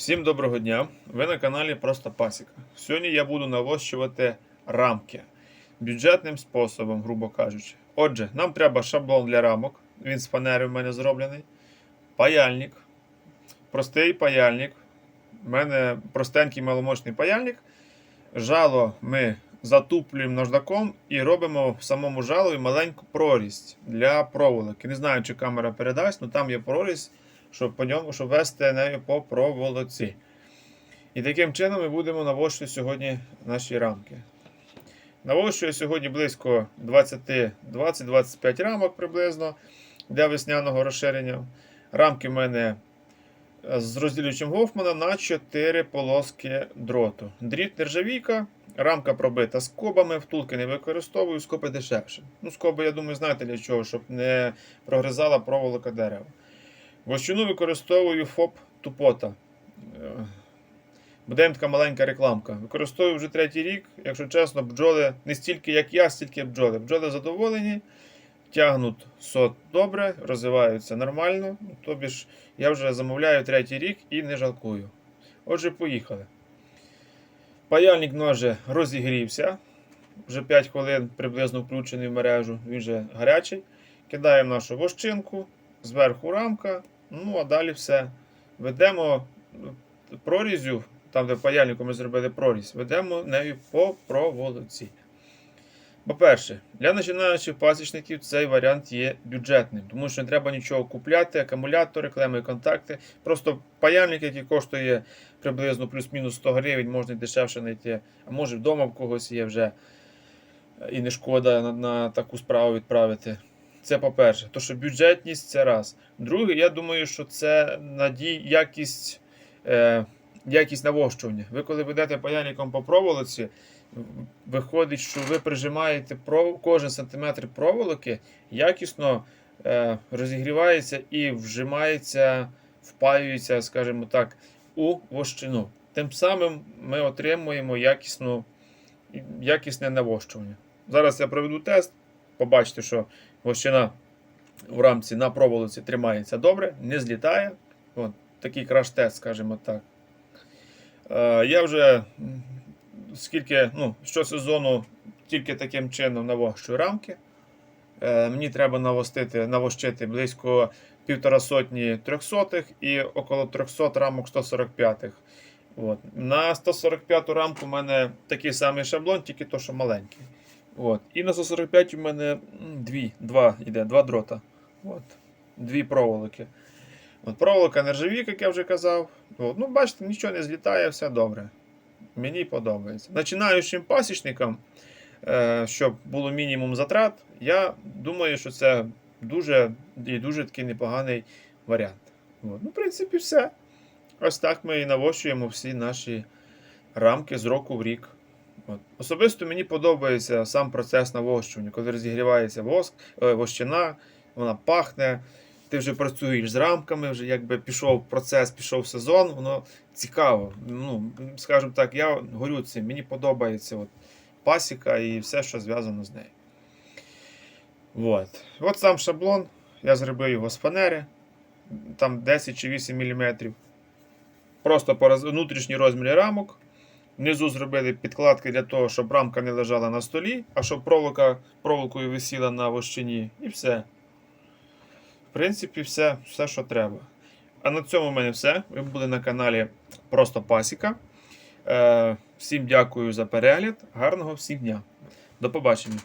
Всім доброго дня! Ви на каналі Просто Пасіка. Сьогодні я буду навощувати рамки бюджетним способом, грубо кажучи. Отже, нам треба шаблон для рамок. Він з фанери в мене зроблений. Паяльник. Простий паяльник. У мене простенький маломощний паяльник. Жало ми затуплюємо наждаком і робимо в самому жалові маленьку прорізь для проволоки. Не знаю, чи камера передасть, але там є прорізь щоб по ньому, щоб вести нею по проволоці. І таким чином ми будемо навощувати сьогодні наші рамки. Навощую сьогодні близько 20-25 рамок приблизно для весняного розширення. Рамки в мене з розділюючим Гофмана на 4 полоски дроту. Дріт нержавійка, рамка пробита скобами, втулки не використовую, скоби дешевше. Ну, скоби, я думаю, знаєте для чого, щоб не прогризала проволока дерева. Вощину використовую ФОП Тупота. Е, Буде така маленька рекламка. Використовую вже третій рік. Якщо чесно, бджоли не стільки, як я, стільки бджоли. Бджоли задоволені, тягнуть сот добре, розвиваються нормально. Тобі ж я вже замовляю третій рік і не жалкую. Отже, поїхали. Паяльник ноже розігрівся. Вже 5 хвилин приблизно включений в мережу, він вже гарячий. Кидаємо нашу вощинку, зверху рамка, ну а далі все. Ведемо прорізю, там, де паяльником ми зробили прорізь, ведемо нею по проволоці. По-перше, для починаючих пасічників цей варіант є бюджетним, тому що не треба нічого купляти, акумулятори, клеми, контакти. Просто паяльник, який коштує приблизно плюс-мінус 100 гривень, можна дешевше знайти, а може вдома в когось є вже і не шкода на, на таку справу відправити. Це по-перше, то що бюджетність це раз. Друге, я думаю, що це надій, якість, е, якість навощування. Ви коли ведете паяльником по проволоці, виходить, що ви прижимаєте пров... кожен сантиметр проволоки, якісно е, розігрівається і вжимається, впаюється, скажімо так, у вощину. Тим самим ми отримуємо якісну, якісне навощування. Зараз я проведу тест, побачите, що вощина в рамці на проволоці тримається добре, не злітає. От, такий краш-тест, скажімо так. Е, я вже скільки, ну, щосезону тільки таким чином навощую рамки. Е, мені треба навостити, навощити близько півтора сотні трьохсотих і около 300 рамок 145-х. От. На 145 рамку у мене такий самий шаблон, тільки то, що маленький. От. І на 145 у мене дві, два йде, два дрота. От. Дві проволоки. От Проволока нержавійка, як я вже казав. От. Ну, бачите, нічого не злітає, все добре. Мені подобається. Починаючим пасічникам, е, щоб було мінімум затрат, я думаю, що це дуже і дуже такий непоганий варіант. От. Ну, в принципі, все. Ось так ми і навощуємо всі наші рамки з року в рік. От. Особисто мені подобається сам процес навощування, коли розігрівається воск, е, вощина, вона пахне. Ти вже працюєш з рамками, вже якби пішов процес, пішов сезон, воно цікаво. Ну, скажімо так, я горю цим, мені подобається от, пасіка і все, що зв'язано з нею. От. От сам шаблон. Я зробив його з фанери, там 10 чи 8 мм. Просто по внутрішній розмірі рамок. Внизу зробили підкладки для того, щоб рамка не лежала на столі, а щоб проволока проволокою висіла на вощині. І все. В принципі, все, все, що треба. А на цьому в мене все. Ви були на каналі Просто Пасіка. Е, всім дякую за перегляд. Гарного всім дня. До побачення.